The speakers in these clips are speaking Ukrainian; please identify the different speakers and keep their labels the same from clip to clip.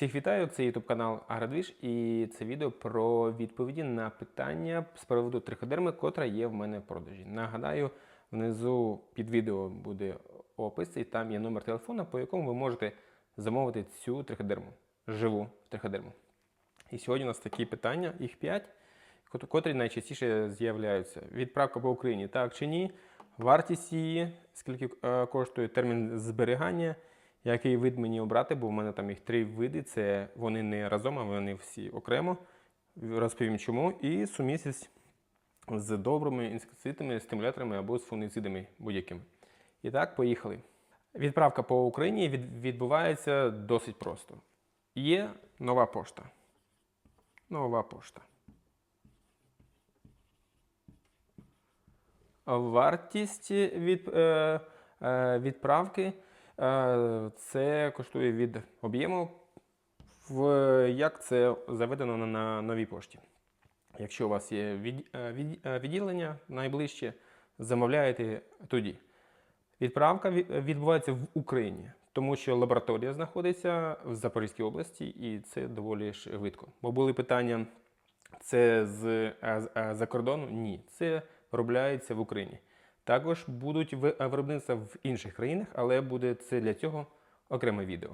Speaker 1: Всіх вітаю, це YouTube канал Агродвіж і це відео про відповіді на питання з приводу триходерми, котра є в мене в продажі. Нагадаю, внизу під відео буде опис, і там є номер телефона, по якому ви можете замовити цю триходерму, живу триходерму. І сьогодні у нас такі питання, їх 5, котрі найчастіше з'являються. Відправка по Україні, так чи ні? Вартість її, скільки е, коштує термін зберігання, який вид мені обрати, бо в мене там їх три види. Це вони не разом, а вони всі окремо. Розповім чому. І сумісність з добрими інсектицидами, стимуляторами або з фунгицидами будь-якими. І так, поїхали. Відправка по Україні відбувається досить просто. Є нова пошта. Нова пошта. Вартість від, е, е, відправки це коштує від об'єму, як це заведено на, новій пошті. Якщо у вас є е, е, відділення найближче, замовляєте тоді. Відправка відбувається в Україні, тому що лабораторія знаходиться в Запорізькій області, і це доволі швидко. Бо були питання: це з, е, е, за кордону? Ні, це виробляється в Україні. Також будуть е, виробництва в інших країнах, але буде це для цього окреме відео.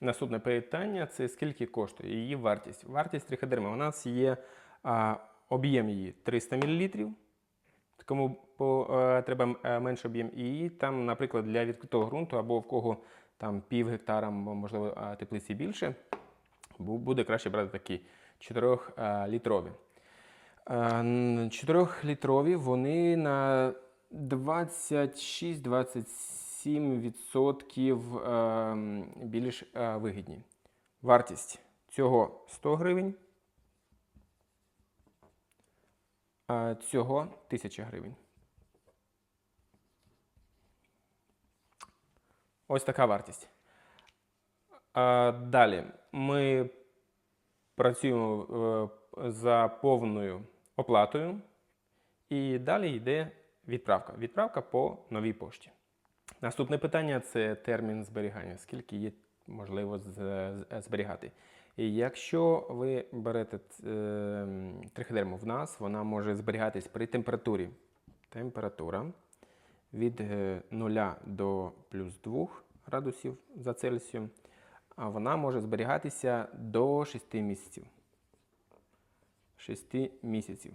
Speaker 1: Наступне питання це скільки коштує її вартість. Вартість триходерми. У нас є а, об'єм її 300 мл. Кому по, е, треба е, менше об'єм, і там, наприклад, для відкритого ґрунту або в кого там пів гектара, можливо, теплиці більше, буде краще брати такі 4-літрові. 4-літрові вони на 26-27% е, більш е, вигідні. Вартість цього 100 гривень, а цього 1000 гривень. Ось така вартість. Далі ми працюємо е, за повною оплатою, і далі йде відправка. Відправка по новій пошті. Наступне питання це термін зберігання. Скільки є можливо з- зберігати? І якщо ви берете е, триходерму в нас, вона може зберігатись при температурі. Температура від е, 0 до плюс 2 градусів за Цельсієм, а вона може зберігатися до 6 місяців. 6 місяців.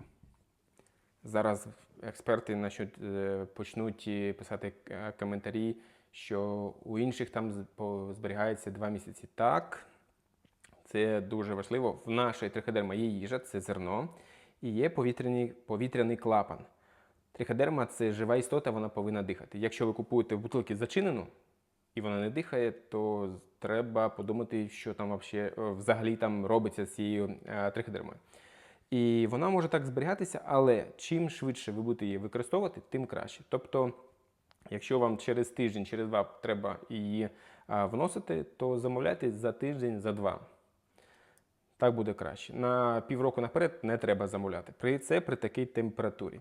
Speaker 1: Зараз експерти е, почнуть е, писати е, коментарі, що у інших там зберігається 2 місяці. Так, це дуже важливо. В нашій триходерма є їжа, це зерно, і є повітряний, повітряний клапан. Триходерма це жива істота, вона повинна дихати. Якщо ви купуєте в бутилки зачинену і вона не дихає, то треба подумати, що там взагалі там робиться з цією триходермою. І вона може так зберігатися, але чим швидше ви будете її використовувати, тим краще. Тобто, якщо вам через тиждень, через два треба її вносити, то замовляйте за тиждень, за два. Так буде краще. На півроку наперед не треба замовляти. При це при такій температурі.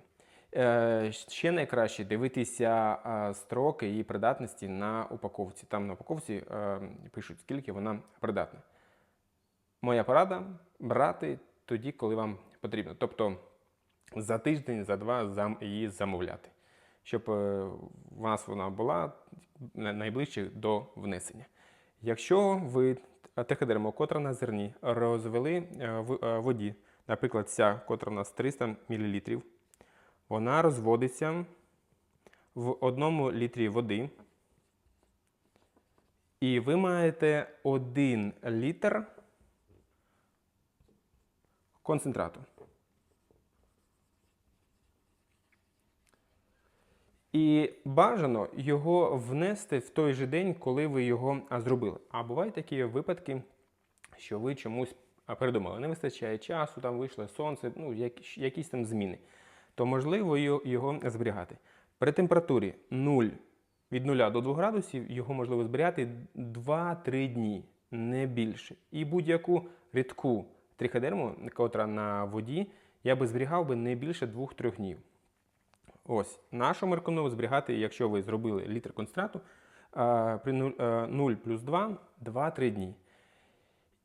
Speaker 1: Е, ще найкраще дивитися строки і придатності на упаковці. Там на упаковці е, пишуть, скільки вона придатна. Моя порада брати тоді, коли вам потрібно. Тобто за тиждень, за два її замовляти, щоб е, у вас вона була на- найближче до внесення. Якщо ви триходерму, котра на зерні, розвели е, в е, воді, наприклад, ця, котра у нас 300 мл, вона розводиться в одному літрі води. І ви маєте 1 літр концентрату. І бажано його внести в той же день, коли ви його зробили. А бувають такі випадки, що ви чомусь а, передумали. Не вистачає часу, там вийшло сонце, ну, як- якісь там зміни. То можливо його зберігати. При температурі 0, від 0 до 2 градусів його можливо зберігати 2-3 дні, не більше. І будь-яку рідку триходерму, котра на воді, я би зберігав би не більше 2-3 днів. Ось, нашому рекомендую зберігати, якщо ви зробили літр концентрату, при 0, 0 плюс 2, 2-3 дні.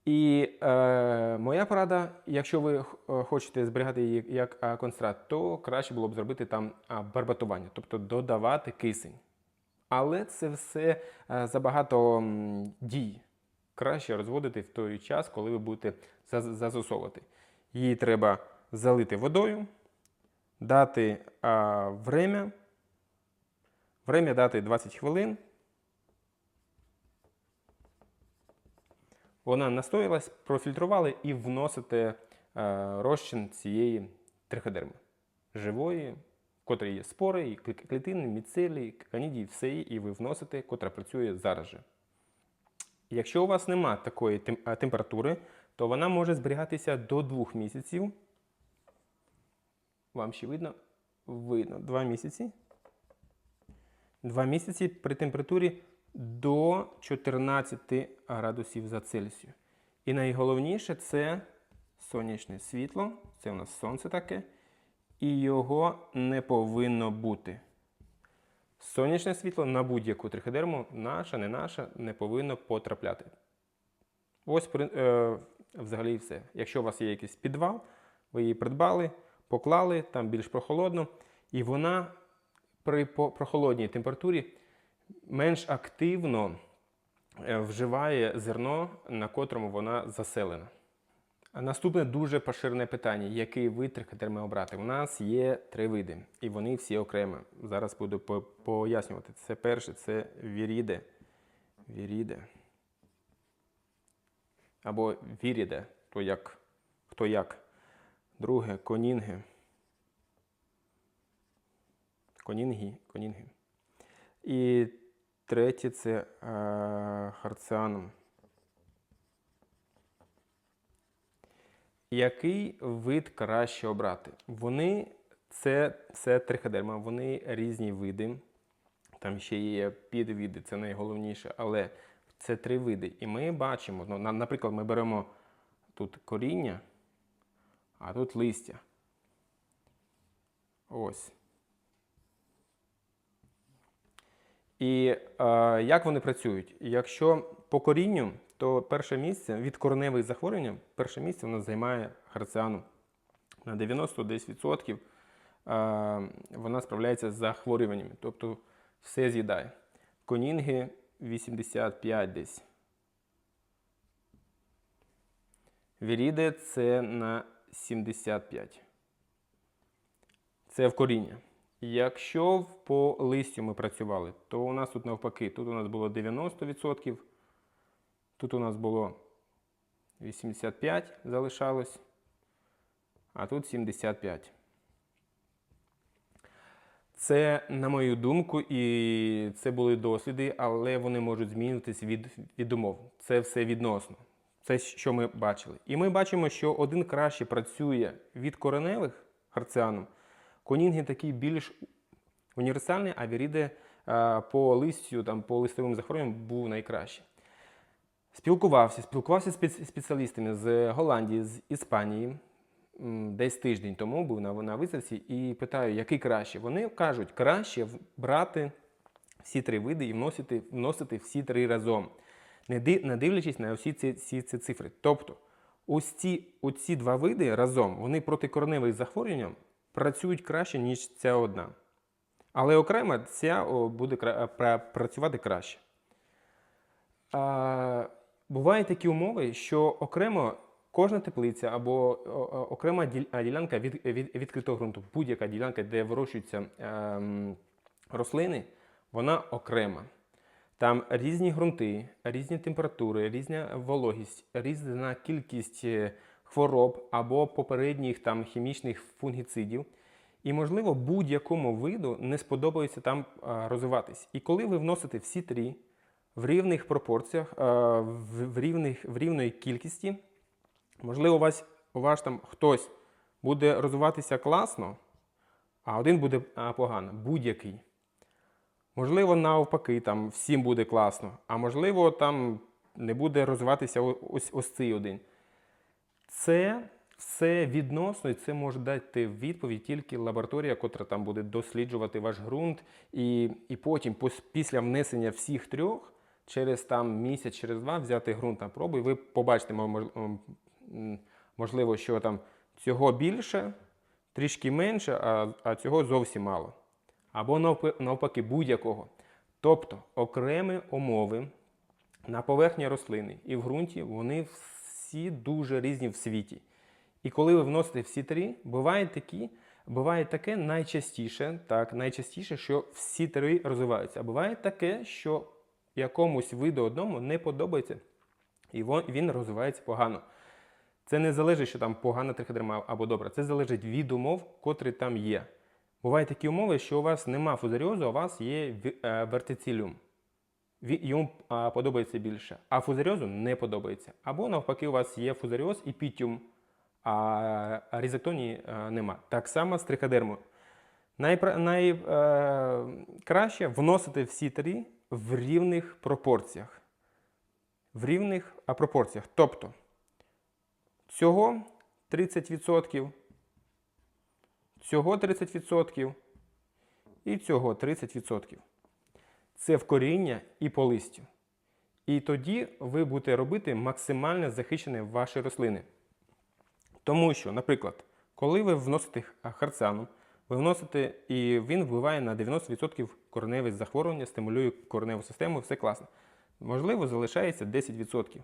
Speaker 1: І е, моя порада, якщо ви е, хочете зберігати її як е, концентрат, то краще було б зробити там барбатування, тобто додавати кисень. Але це все е, забагато дій. Краще розводити в той час, коли ви будете застосовувати. Її треба залити водою, дати а, время, время дати 20 хвилин. Вона настоїлась, профільтрували і вносите е, розчин цієї триходерми живої, в котрій є спори, клітини, міцелі, канідії, все і ви вносите, котра працює зараз же. Якщо у вас немає такої температури, то вона може зберігатися до 2 місяців. Вам ще видно? Видно. 2 місяці. 2 місяці при температурі до 14 градусів за Цельсію. І найголовніше це сонячне світло. Це у нас сонце таке. І його не повинно бути. Сонячне світло на будь-яку триходерму, наша, не наша, не повинно потрапляти. Ось е, взагалі все. Якщо у вас є якийсь підвал, ви її придбали, поклали, там більш прохолодно, і вона при прохолодній температурі менш активно е, вживає зерно, на котрому вона заселена. Наступне дуже поширене питання: який вид триходерми обрати? У нас є три види, і вони всі окремо. Зараз буду по- пояснювати. Це перше, це віріде. Віріде. Або віріде, то як, хто як. Друге конінги. Конінги, конінги. І третє це е, харціанум. Який вид краще обрати? Вони це, це триходерма, вони різні види. Там ще є підвиди, це найголовніше, але це три види. І ми бачимо, ну, наприклад, ми беремо тут коріння, а тут листя. Ось. І е, як вони працюють? Якщо по корінню, то перше місце від кореневих захворювань, перше місце нас займає харціану. На 90 десь відсотків вона справляється з захворюваннями, тобто все з'їдає. Конінги 85 десь. Віріде це на 75. Це в коріння. Якщо по листю ми працювали, то у нас тут навпаки, тут у нас було 90%, тут у нас було 85 залишалось, а тут 75. Це, на мою думку, і це були досліди, але вони можуть змінюватись від, від умов. Це все відносно. Це що ми бачили. І ми бачимо, що один краще працює від кореневих харціаном. Конінги такий більш універсальний, а віріде по листю, там, по листовим захворюванням був найкращий. Спілкувався, спілкувався з спеціалістами з Голландії, з Іспанії. Десь тиждень тому був на, на виставці і питаю, який краще. Вони кажуть, краще брати всі три види і вносити, вносити всі три разом, не, ди, не дивлячись на всі ці, ці, ці цифри. Тобто, ось ці, оці два види разом, вони проти кореневих захворювань працюють краще, ніж ця одна. Але окремо ця буде працювати краще. Бувають такі умови, що окремо кожна теплиця або окрема ділянка від, від, відкритого ґрунту, будь-яка ділянка, де вирощуються ем, рослини, вона окрема. Там різні ґрунти, різні температури, різна вологість, різна кількість е, хвороб або попередніх там хімічних фунгіцидів. І, можливо, будь-якому виду не сподобається там розвиватись. І коли ви вносите всі три в рівних пропорціях, в, в, рівних, в рівної кількості, можливо, у вас, у вас там хтось буде розвиватися класно, а один буде погано, будь-який. Можливо, навпаки, там всім буде класно, а можливо, там не буде розвиватися ось, ось цей один. Це все відносно, і це може дати відповідь тільки лабораторія, котра там буде досліджувати ваш ґрунт, і, і потім, після внесення всіх трьох, через там місяць, через два взяти ґрунт на пробу, і ви побачите, можливо, що там цього більше, трішки менше, а, а цього зовсім мало. Або навпаки, будь-якого. Тобто окремі умови на поверхні рослини і в ґрунті вони всі дуже різні в світі. І коли ви вносите всі три, буває такі, буває таке найчастіше, так, найчастіше, що всі три розвиваються. А буває таке, що якомусь виду одному не подобається, і він розвивається погано. Це не залежить, що там погана триходерма або добра. Це залежить від умов, котрі там є. Бувають такі умови, що у вас нема фузаріозу, а у вас є е, вертициліум. Ві- Йому подобається більше, а фузаріозу не подобається. Або навпаки, у вас є фузаріоз і пітіум, а різектонії е, нема. Так само з триходермою. Найкраще вносити всі три в рівних пропорціях. В рівних пропорціях. Тобто цього 30%, цього 30% і цього 30%. Це вкоріння і по листю. І тоді ви будете робити максимально захищені ваші рослини. Тому що, наприклад, коли ви вносите харцану, ви і він впливає на 90% кореневих захворювання, стимулює кореневу систему, все класно. Можливо, залишається 10%,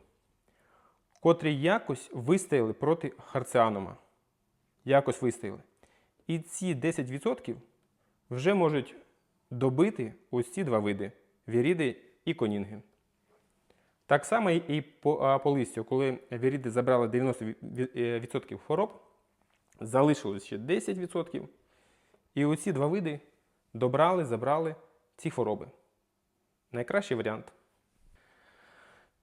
Speaker 1: котрі якось вистояли проти харціанума. Якось вистояли. І ці 10% вже можуть добити ось ці два види віріди і конінги. Так само і по, по листю, коли віріди забрали 90% хвороб, залишилось ще 10%. І оці два види добрали, забрали ці хвороби. Найкращий варіант.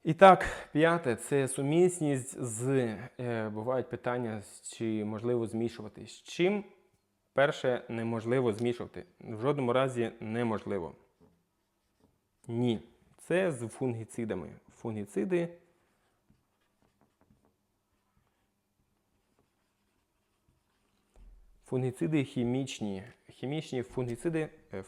Speaker 1: І так, п'яте це сумісність з. Е, бувають питання, чи можливо змішувати. З чим перше неможливо змішувати? В жодному разі неможливо. Ні. Це з фунгіцидами. Фунгіциди. Фунгіциди хімічні. Хімічні фунгіциди F.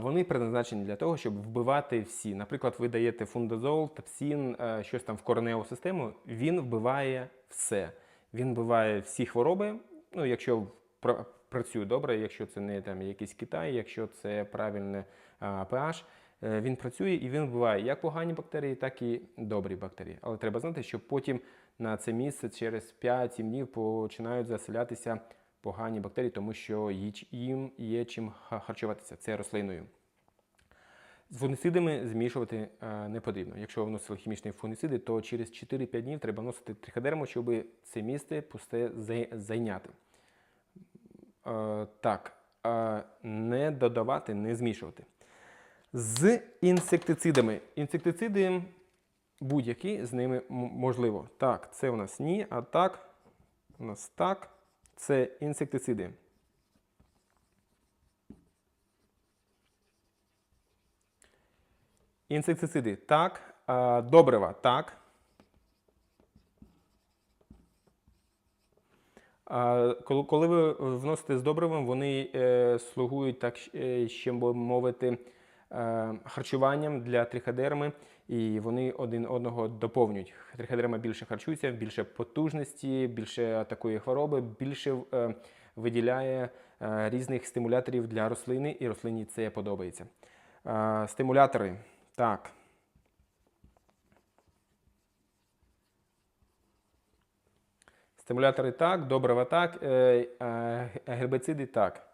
Speaker 1: Вони предназначені для того, щоб вбивати всі. Наприклад, ви даєте фундазол, тапсін, е, щось там в кореневу систему, він вбиває все. Він вбиває всі хвороби. Ну, якщо пра- працює добре, якщо це не там якийсь Китай, якщо це правильне pH, е, він працює і він вбиває як погані бактерії, так і добрі бактерії. Але треба знати, що потім на це місце через 5-7 днів починають заселятися погані бактерії, тому що їм є чим харчуватися. Це рослиною. З фунгіцидами змішувати е, не потрібно. Якщо ви вносили хімічні фунгіциди, то через 4-5 днів треба вносити триходерму, щоб це місце пусте зайняти. Е, так, е, не додавати, не змішувати. З інсектицидами. Інсектициди будь-які з ними можливо. Так, це у нас ні, а так, у нас так. Це інсектициди. Інсектициди так. Добрива так. Коли, ви вносите з добривом, вони е, слугують так, е, ще мовити, е, харчуванням для триходерми, і вони один одного доповнюють. Триходерма більше харчується, більше потужності, більше атакує хвороби, більше е, виділяє е, різних стимуляторів для рослини, і рослині це подобається. Е, стимулятори. Так. Стимулятори так, добрива так, е, е, гербициди так.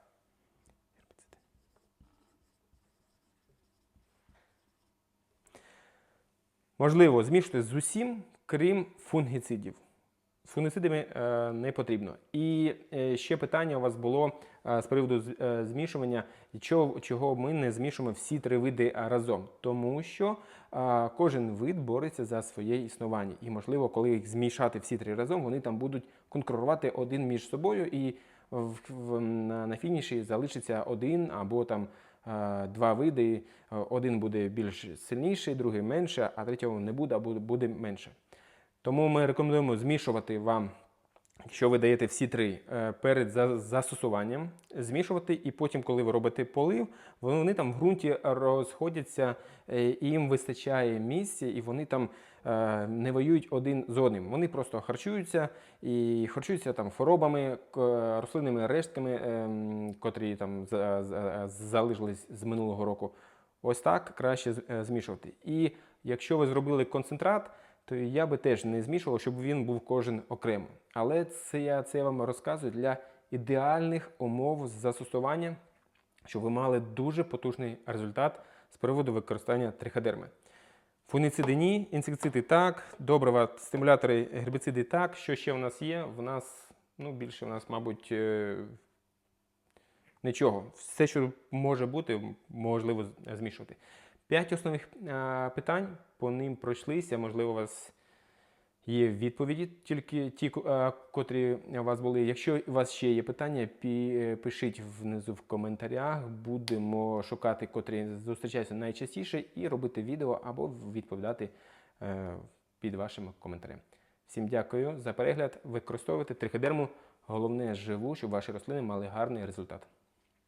Speaker 1: Можливо, змішувати з усім, крім фунгіцидів. З фунгіцидами е, не потрібно. І е, ще питання у вас було е, з приводу змішування, чого, ми не змішуємо всі три види разом. Тому що кожен вид бореться за своє існування. І, можливо, коли їх змішати всі три разом, вони там будуть конкурувати один між собою, і на, фініші залишиться один або там е, два види. Е, Один буде більш сильніший, другий менше, а третього не буде, або буде менше. Тому ми рекомендуємо змішувати вам Якщо ви даєте всі три е, перед застосуванням, змішувати, і потім, коли ви робите полив, вони там в ґрунті розходяться, е, і їм вистачає місця, і вони там е, не воюють один з одним. Вони просто харчуються і харчуються там хворобами, рослинними рештками, ем, котрі там за- за- залишились з минулого року. Ось так краще змішувати. І якщо ви зробили концентрат, то я би теж не змішував, щоб він був кожен окремо. Але це я, це я вам розказую для ідеальних умов застосування, щоб ви мали дуже потужний результат з приводу використання триходерми. Фуніциди ні, інсектициди так, добрива, стимулятори, гербіциди так. Що ще в нас є? В нас, ну, більше в нас, мабуть, е, нічого. Все, що може бути, можливо змішувати. П'ять основних питань, по ним пройшлися. Можливо, у вас є відповіді, тільки ті, ко- котрі у вас були. Якщо у вас ще є питання, е, пишіть внизу в коментарях. Будемо шукати, котрі зустрічаються найчастіше, і робити відео або відповідати е, під вашими коментарями. Всім дякую за перегляд. Використовуйте триходерму. Головне живу, щоб ваші рослини мали гарний результат.